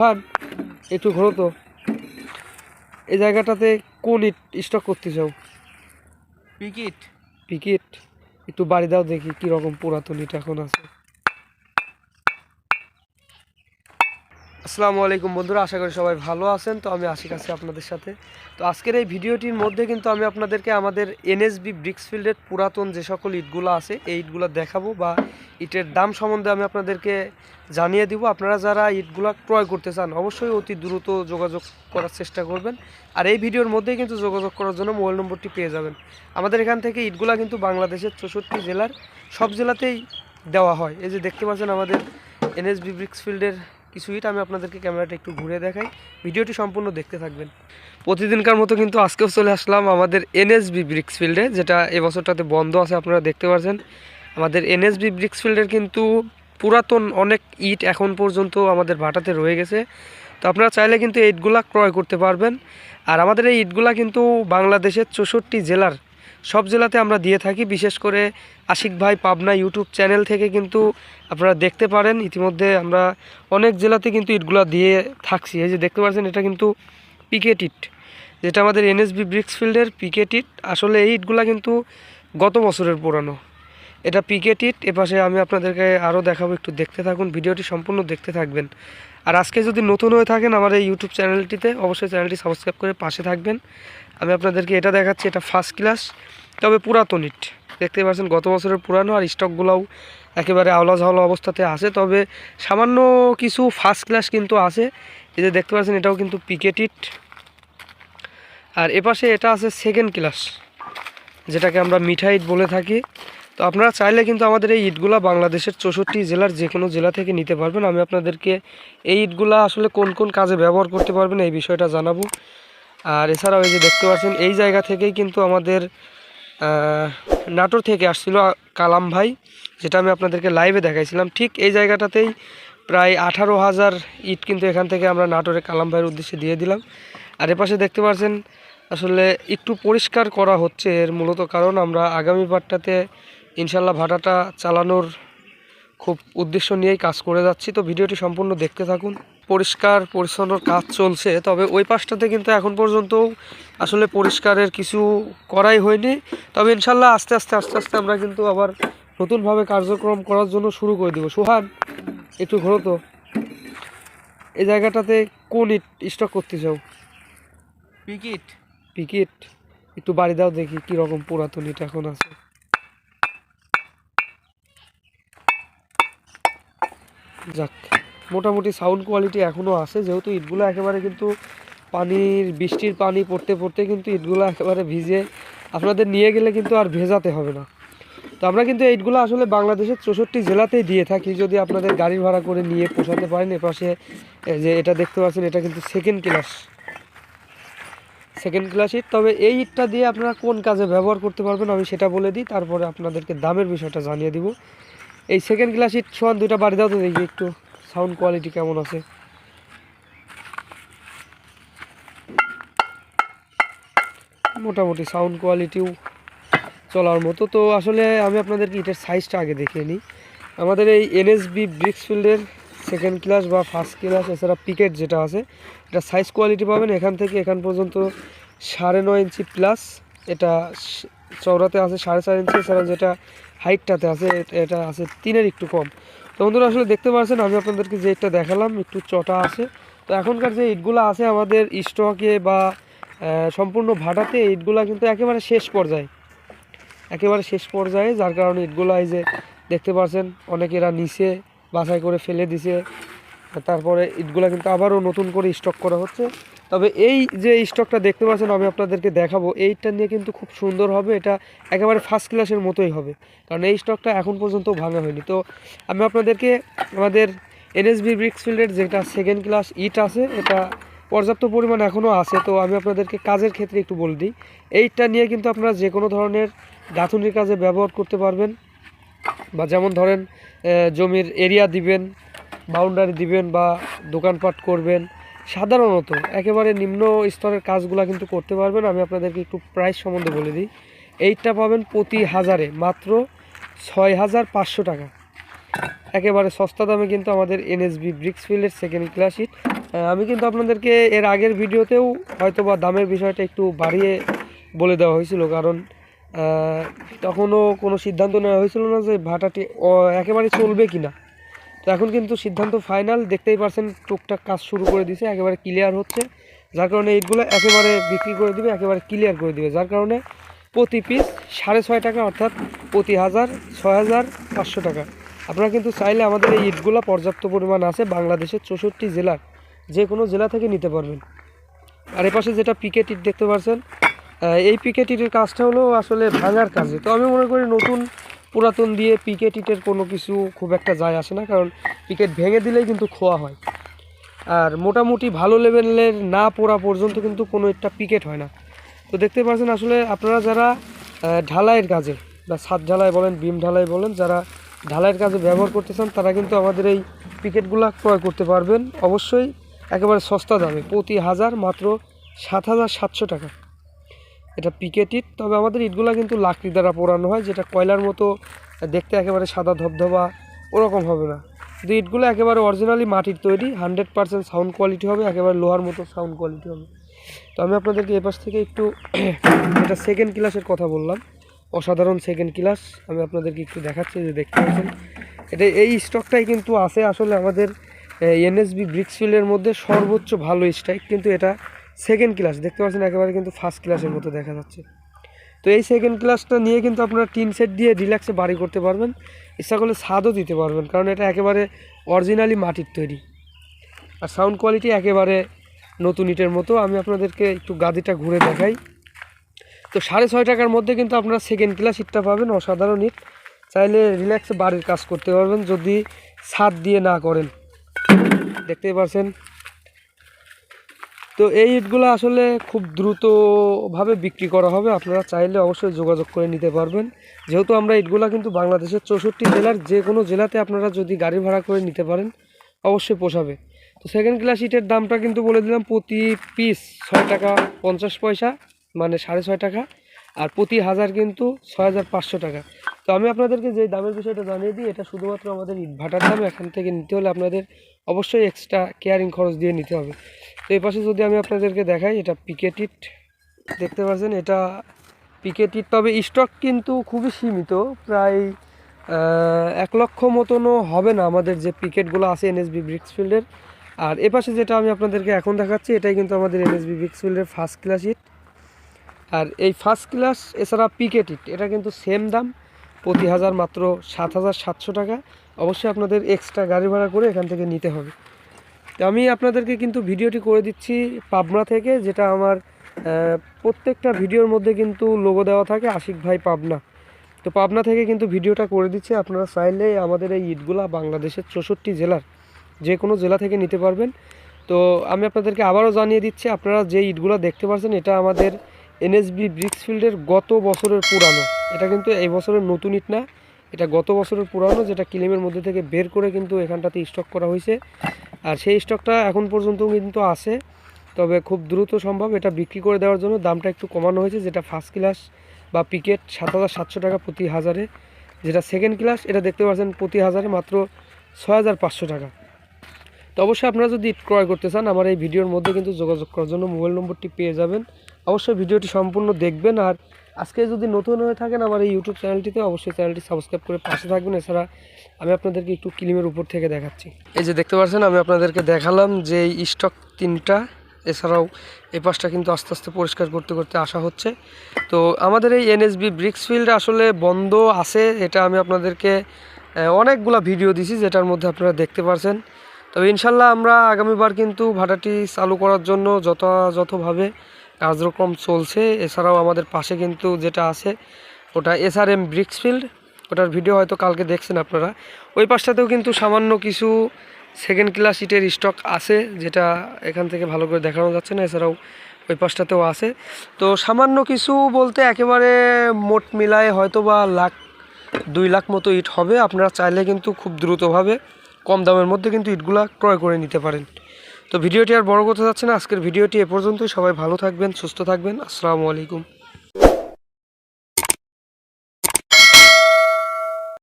খান একটু ঘোরো তো। এই জায়গাটাতে কোন ইট স্টক করতে চাও? পিকিট। পিকিট? একটু বাড়ি দাও দেখি কীরকম পুরাতন ইট এখন আছে। আসসালামু আলাইকুম বন্ধুরা, আশা করি সবাই ভালো আছেন। তো আমি আশিক আছি আপনাদের সাথে। তো আজকের এই ভিডিওটির মধ্যে কিন্তু আমি আপনাদেরকে আমাদের এনএসবি ব্রিক্সফিল্ডের পুরাতন যে সকল ইটগুলো আছে, এই ইটগুলো দেখাবো বা ইটের দাম সম্বন্ধে আমি আপনাদেরকে জানিয়ে দিব। আপনারা যারা ইটগুলো ক্রয় করতে চান, অবশ্যই অতি দ্রুত যোগাযোগ করার চেষ্টা করবেন। আর এই ভিডিওর মধ্যেই কিন্তু যোগাযোগ করার জন্য মোবাইল নম্বরটি পেয়ে যাবেন। আমাদের এখান থেকে ইটগুলা কিন্তু বাংলাদেশের চৌষট্টি জেলার সব জেলাতেই দেওয়া হয়। এই যে দেখতে পাচ্ছেন আমাদের এনএসবি ব্রিক্সফিল্ডের কিছু ইট আমি আপনাদেরকে ক্যামেরাটা একটু ঘুরে দেখাই। ভিডিওটি সম্পূর্ণ দেখতে থাকবেন। প্রতিদিনকার মতো কিন্তু আজকেও চলে আসলাম আমাদের এনএসবি ব্রিক্সফিল্ডে যেটা এবছরটাতে বন্ধ আছে, আপনারা দেখতে পাচ্ছেন আমাদের এনএসবি ব্রিক্সফিল্ডের কিন্তু পুরাতন অনেক ইট এখন পর্যন্ত আমাদের ভাটাতে রয়ে গেছে। তো আপনারা চাইলে কিন্তু ইটগুলা ক্রয় করতে পারবেন। আর আমাদের এই ইটগুলা কিন্তু বাংলাদেশের চৌষট্টি জেলার সব জেলাতে আমরা দিয়ে থাকি। বিশেষ করে আশিক ভাই পাবনা ইউটিউব চ্যানেল থেকে কিন্তু আপনারা দেখতে পারেন। ইতিমধ্যে আমরা অনেক জেলাতে কিন্তু ইটগুলা দিয়ে থাকছি। এই যে দেখতে পাচ্ছেন, এটা কিন্তু পিকেট ইট। যেটা আমাদের এনএসবি ব্রিক্সফিল্ডের পিকেট ইট। আসলে এই ইটগুলা কিন্তু গত বছরের পুরানো। এটা পিকেট ইট। এপাশে আমি আপনাদেরকে আরও দেখাবো, একটু দেখতে থাকুন। ভিডিওটি সম্পূর্ণ দেখতে থাকবেন। আর আজকে যদি নতুন হয়ে থাকেন আমার এই ইউটিউব চ্যানেলটিতে, অবশ্যই চ্যানেলটি সাবস্ক্রাইব করে পাশে থাকবেন। আমি আপনাদেরকে এটা দেখাচ্ছি, এটা ফার্স্ট ক্লাস তবে পুরাতন ইট। দেখতে পাচ্ছেন, গত বছরের পুরানো আর স্টকগুলোও একেবারে আওলা ঝাওলা অবস্থাতে আছে, তবে সামান্য কিছু ফার্স্ট ক্লাস কিন্তু আছে। এই যে দেখতে পাচ্ছেন, এটাও কিন্তু পিকেট ইট। আর এপাশে এটা আছে সেকেন্ড ক্লাস যেটাকে আমরা মিঠা ইট বলে থাকি। তো আপনারা চাইলে কিন্তু আমাদের এই ইটগুলা বাংলাদেশের চৌষট্টি জেলার যে কোনো জেলা থেকে নিতে পারবেন। আমি আপনাদেরকে এই ইটগুলা আসলে কোন কোন কাজে ব্যবহার করতে পারবেন এই বিষয়টা জানাব। আর এছাড়াও এই যে দেখতে পাচ্ছেন, এই জায়গা থেকেই কিন্তু আমাদের নাটোর থেকে আসছিল কালাম ভাই, যেটা আমি আপনাদেরকে লাইভে দেখাইছিলাম। ঠিক এই জায়গাটাতেই প্রায় আঠারো হাজার ইট কিন্তু এখান থেকে আমরা নাটোরে কালাম ভাইয়ের উদ্দেশ্যে দিয়ে দিলাম। আর এপাশে দেখতে পাচ্ছেন, আসলে একটু পরিষ্কার করা হচ্ছে এর মূলত কারণ, আমরা আগামী বারটাতে ইনশাল্লাহ ভাটাটা চালানোর খুব উদ্দেশ্য নিয়েই কাজ করে যাচ্ছি। তো ভিডিওটি সম্পূর্ণ দেখতে থাকুন। পরিষ্কার পরিচ্ছন্নর কাজ চলছে। তবে ওই পাশটাতে কিন্তু এখন পর্যন্ত আসলে পরিষ্কারের কিছু করাই হয়নি। তবে ইনশাল্লাহ আস্তে আস্তে আস্তে আস্তে আমরা কিন্তু আবার নতুনভাবে কার্যক্রম করার জন্য শুরু করে দেবো। সুহান একটু ঘোরো তো। এই জায়গাটাতে কোন ইট স্টক করতে চাও? পিকিট। পিকিট? একটু বাড়ি দাও দেখি কীরকম পুরাতন ইট এখন আছে। যাক, মোটামুটি সাউন্ড কোয়ালিটি এখনও আছে, যেহেতু ইটগুলো একেবারে কিন্তু পানির, বৃষ্টির পানি পড়তে পড়তে কিন্তু ইটগুলো একেবারে ভিজে আপনাদের নিয়ে গেলে কিন্তু আর ভেজাতে হবে না। তো আমরা কিন্তু ইটগুলো আসলে বাংলাদেশের চৌষট্টি জেলাতেই দিয়ে থাকি, যদি আপনাদের গাড়ি ভাড়া করে নিয়ে পোষাতে পারেন, এপাশে যে এটা দেখতে পাচ্ছেন, এটা কিন্তু সেকেন্ড ক্লাস সেকেন্ড ক্লাস ইট, তবে এই ইটটা দিয়ে আপনারা কোন কাজে ব্যবহার করতে পারবেন আমি সেটা বলে দিই, তারপরে আপনাদেরকে দামের বিষয়টা জানিয়ে দিব। এই সেকেন্ড ক্লাস ইট সোয়ান দুইটা বাড়ি দাও তো দেখি একটু সাউন্ড কোয়ালিটি কেমন আছে। মোটামুটি সাউন্ড কোয়ালিটিও চলার মতো। তো আসলে আমি আপনাদেরকে ইটের সাইজটা আগে দেখিয়ে নিই। আমাদের এই এনএসবি ব্রিক্সফিল্ডের সেকেন্ড ক্লাস বা ফার্স্ট ক্লাস এছাড়া পিকেট যেটা আছে, এটা সাইজ কোয়ালিটি পাবেন এখান থেকে এখান পর্যন্ত সাড়ে নয় ইঞ্চি প্লাস এটা চওড়াতে আছে সাড়ে চার ইঞ্চি এছাড়া যেটা হাইটটাতে আছে এটা আছে তিনের একটু কম। তো বন্ধুরা, আসলে দেখতে পাচ্ছেন, আমি আপনাদেরকে যে ইটটা দেখালাম, একটু চটা আছে। তো এখনকার যে ইটগুলো আছে আমাদের স্টকে বা সম্পূর্ণ ভাটাতে ইটগুলা কিন্তু একেবারে শেষ পর্যায়ে। একেবারে শেষ পর্যায়ে, যার কারণে ইটগুলো এই যে দেখতে পাচ্ছেন অনেকেরা নিচে বাছাই করে ফেলে দিছে। তারপরে ইটগুলো কিন্তু আবারও নতুন করে স্টক করা হচ্ছে। তবে এই যে স্টকটা দেখতে পাচ্ছেন, আমি আপনাদেরকে দেখাবো। এইটা নিয়ে কিন্তু খুব সুন্দর হবে। এটা একেবারে ফার্স্ট ক্লাসের মতোই হবে। কারণ এই স্টকটা এখন পর্যন্ত ভাঙা হয়নি। তো আমি আপনাদেরকে আমাদের এনএসবি ব্রিক্সফিল্ডের যেটা সেকেন্ড ক্লাস ইট আছে, এটা পর্যাপ্ত পরিমাণ এখনও আছে। তো আমি আপনাদেরকে কাজের ক্ষেত্রে একটু বলে দিই। এইটা নিয়ে কিন্তু আপনারা যে কোনো ধরনের গাঁথুনির কাজে ব্যবহার করতে পারবেন বা যেমন ধরেন জমির এরিয়া দিবেন বাউন্ডারি দিবেন বা দোকানপাট করবেন। সাধারণত একেবারে নিম্ন স্তরের কাজগুলো কিন্তু করতে পারবেন। আমি আপনাদেরকে একটু প্রাইস সম্বন্ধে বলে দিই। এইটা পাবেন প্রতি হাজারে মাত্র ছয় হাজার পাঁচশো টাকা। একেবারে সস্তা দামে কিন্তু আমাদের এনএসবি ব্রিক্সফিল্ডের সেকেন্ড ক্লাস ইট আমি কিন্তু আপনাদেরকে এর আগের ভিডিওতেও হয়তো বা দামের বিষয়টা একটু বাড়িয়ে বলে দেওয়া হয়েছিল। কারণ তখনও কোনো সিদ্ধান্ত নেওয়া হয়েছিল না যে ভাটাটি একেবারে চলবে কি না তো এখন কিন্তু সিদ্ধান্ত ফাইনাল, দেখতেই পারছেন টুকটাক কাজ শুরু করে দিছে একেবারে ক্লিয়ার হচ্ছে। যার কারণে এইগুলো একেবারে বিক্রি করে দিবে, একেবারে ক্লিয়ার করে দিবে। যার কারণে প্রতি পিস সাড়ে ছয় টাকা, অর্থাৎ প্রতি হাজার ছয় হাজার পাঁচশো টাকা। আপনারা কিন্তু চাইলে আমাদের এই ইটগুলো পর্যাপ্ত পরিমাণ আছে বাংলাদেশের চৌষট্টি জেলার, যে কোনো জেলা থেকে নিতে পারবেন। আর এপাশে যেটা পিকেট ইট দেখতে পাচ্ছেন এই পিকেট ইটের কাজটা হলো আসলে ভাঙার কাজে। তো আমি মনে করি নতুন পুরাতন দিয়ে পিকেট ইটের কোনো কিছু খুব একটা যায় আসে না, কারণ পিকেট ভেঙে দিলেই কিন্তু খোয়া হয়। আর মোটামুটি ভালো লেভেলের না পড়া পর্যন্ত কিন্তু কোনো একটা পিকেট হয় না। তো দেখতে পাচ্ছেন আসলে আপনারা যারা ঢালাইয়ের কাজে বা ছাদ ঢালাই বলেন বিম ঢালাই বলেন, যারা ঢালাইয়ের কাজে ব্যবহার করতে চান, তারা কিন্তু আমাদের এই পিকেটগুলো ক্রয় করতে পারবেন। অবশ্যই একেবারে সস্তা দামে, প্রতি হাজার মাত্র সাত হাজার সাতশো টাকা। এটা পিকেট ইট তবে আমাদের ইটগুলো কিন্তু লাকড়ি দ্বারা পোড়ানো হয়, যেটা কয়লার মতো দেখতে একেবারে সাদা ধবধবা, ওরকম হবে না। কিন্তু ইটগুলো একেবারে অরিজিনালি মাটির তৈরি হান্ড্রেড পার্সেন্ট সাউন্ড কোয়ালিটি হবে, একেবারে লোহার মতো সাউন্ড কোয়ালিটি হবে। তো আমি আপনাদেরকে এপাশ থেকে একটু এটা সেকেন্ড ক্লাসের কথা বললাম। অসাধারণ সেকেন্ড ক্লাস আমি আপনাদেরকে একটু দেখাচ্ছি যে দেখতে পাচ্ছেন। এটা এই স্টকটাই কিন্তু আছে আসলে আমাদের এনএসবি ব্রিক্সফিল্ডের মধ্যে সর্বোচ্চ ভালো স্ট্রাইক কিন্তু এটা সেকেন্ড ক্লাস দেখতে পাচ্ছেন একেবারে কিন্তু ফার্স্ট ক্লাসের মতো দেখা যাচ্ছে। তো এই সেকেন্ড ক্লাসটা নিয়ে কিন্তু আপনারা টিন সেট দিয়ে রিল্যাক্সে বাড়ি করতে পারবেন, ইচ্ছা করলে স্বাদও দিতে পারবেন, কারণ এটা একেবারে অরিজিনালি মাটির তৈরি। আর সাউন্ড কোয়ালিটি একেবারে নতুন ইটের মতো। আমি আপনাদেরকে একটু গাদিটা ঘুরে দেখাই। তো সাড়ে ছয় টাকার মধ্যে কিন্তু আপনারা সেকেন্ড ক্লাস ইটটা পাবেন, অসাধারণ ইট। চাইলে রিল্যাক্সে বাড়ির কাজ করতে পারবেন, যদি ছাদ দিয়ে না করেন। দেখতেই পাচ্ছেন তো এই ইটগুলো আসলে খুব দ্রুতভাবে বিক্রি করা হবে। আপনারা চাইলে অবশ্যই যোগাযোগ করে নিতে পারবেন। যেহেতু আমরা ইটগুলো কিন্তু বাংলাদেশের চৌষট্টি জেলার যে কোনো জেলাতে আপনারা যদি গাড়ি ভাড়া করে নিতে পারেন, অবশ্যই পোষাবে। তো সেকেন্ড ক্লাস ইটের দামটা কিন্তু বলে দিলাম প্রতি পিস ছয় টাকা পঞ্চাশ পয়সা মানে সাড়ে ছয় টাকা। আর প্রতি হাজার কিন্তু ছয় হাজার পাঁচশো টাকা। তো আমি আপনাদেরকে যে দামের বিষয়টা জানিয়ে দিই, এটা শুধুমাত্র আমাদের ইট ভাটার দাম, এখান থেকে নিতে হলে আপনাদের অবশ্যই এক্সট্রা কেয়ারিং খরচ দিয়ে নিতে হবে। তো এই পাশে যদি আমি আপনাদেরকে দেখাই, এটা পিকেটিট দেখতে পাচ্ছেন, এটা পিকেটিট তবে স্টক কিন্তু খুবই সীমিত, প্রায় এক লক্ষ মতনও হবে না আমাদের যে পিকেটগুলো আছে এনএসবি ব্রিক্সফিল্ডের আর এ পাশে যেটা আমি আপনাদেরকে এখন দেখাচ্ছি, এটাই কিন্তু আমাদের এনএসবি ব্রিক্সফিল্ডের ফার্স্ট ক্লাস ইট আর এই ফার্স্ট ক্লাস এছাড়া পিকেট ইট এটা কিন্তু সেম দাম, প্রতি হাজার মাত্র সাত হাজার সাতশো টাকা। অবশ্যই আপনাদের এক্সট্রা গাড়ি ভাড়া করে এখান থেকে নিতে হবে। তো আমি আপনাদেরকে কিন্তু ভিডিওটি করে দিচ্ছি পাবনা থেকে, যেটা আমার প্রত্যেকটা ভিডিওর মধ্যে কিন্তু লোগো দেওয়া থাকে, আশিক ভাই পাবনা। তো পাবনা থেকে কিন্তু ভিডিওটা করে দিচ্ছি, আপনারা চাইলে আমাদের এই ইটগুলা বাংলাদেশের চৌষট্টি জেলার যে কোনো জেলা থেকে নিতে পারবেন। তো আমি আপনাদেরকে আবারও জানিয়ে দিচ্ছি, আপনারা যে ইটগুলো দেখতে পাচ্ছেন এটা আমাদের এনএসবি ব্রিক্সফিল্ডের গত বছরের পুরানো। এটা কিন্তু এই বছরের নতুন ইট না। এটা গত বছরের পুরানো, যেটা কিলিমের মধ্যে থেকে বের করে কিন্তু এখানটাতে স্টক করা হয়েছে। আর সেই স্টকটা এখন পর্যন্ত কিন্তু আছে, তবে খুব দ্রুত সম্ভব এটা বিক্রি করে দেওয়ার জন্য। দামটা একটু কমানো হয়েছে, যেটা ফার্স্ট ক্লাস বা পিকেট সাত হাজার সাতশো টাকা প্রতি হাজারে। যেটা সেকেন্ড ক্লাস এটা দেখতে পাচ্ছেন প্রতি হাজারে মাত্র ছয় হাজার পাঁচশো টাকা। অবশ্যই আপনারা যদি ক্রয় করতে চান, আমার এই ভিডিওর মধ্যে কিন্তু যোগাযোগ করার জন্য মোবাইল নম্বরটি পেয়ে যাবেন। অবশ্যই ভিডিওটি সম্পূর্ণ দেখবেন আর আজকে যদি নতুন হয়ে থাকেন আমার এই ইউটিউব চ্যানেলটিতে, অবশ্যই চ্যানেলটি সাবস্ক্রাইব করে পাশে থাকবেন। এছাড়া আমি আপনাদেরকে একটু ক্লিমের উপর থেকে দেখাচ্ছি। এই যে দেখতে পাচ্ছেন, আমি আপনাদেরকে দেখালাম যে এই স্টক তিনটা, এছাড়াও এই পাশটা কিন্তু আস্তে আস্তে পরিষ্কার করতে করতে আসা হচ্ছে। তো আমাদের এই এনএসবি ব্রিক্সফিল্ড আসলে বন্ধ আছে, এটা আমি আপনাদেরকে অনেকগুলা ভিডিও দিছি, যেটার মধ্যে আপনারা দেখতে পারছেন। তবে ইনশাল্লাহ আমরা আগামীবার কিন্তু ভাটাটি চালু করার জন্য যথাযথভাবে কার্যক্রম চলছে। এছাড়াও আমাদের পাশে কিন্তু যেটা আছে, ওটা এস আর এসআরএম ব্রিক্সফিল্ড ওটার ভিডিও হয়তো কালকে দেখছেন আপনারা। ওই পাশটাতেও কিন্তু সামান্য কিছু সেকেন্ড ক্লাস সিটের স্টক আছে, যেটা এখান থেকে ভালো করে দেখানো যাচ্ছে না। এছাড়াও ওই পাশটাতেও আছে। তো সামান্য কিছু বলতে একেবারে মোট মিলায় হয়তো বা লাখ, দুই লাখ মতো ইট হবে। আপনারা চাইলে কিন্তু খুব দ্রুতভাবে কম দামের মধ্যে কিন্তু ইটগুলা ক্রয় করে নিতে পারেন। তো ভিডিওটি আর বড় কথা যাচ্ছে না, আজকের ভিডিওটি এ পর্যন্তই। সবাই ভালো থাকবেন, সুস্থ থাকবেন। আসসালামু আলাইকুম।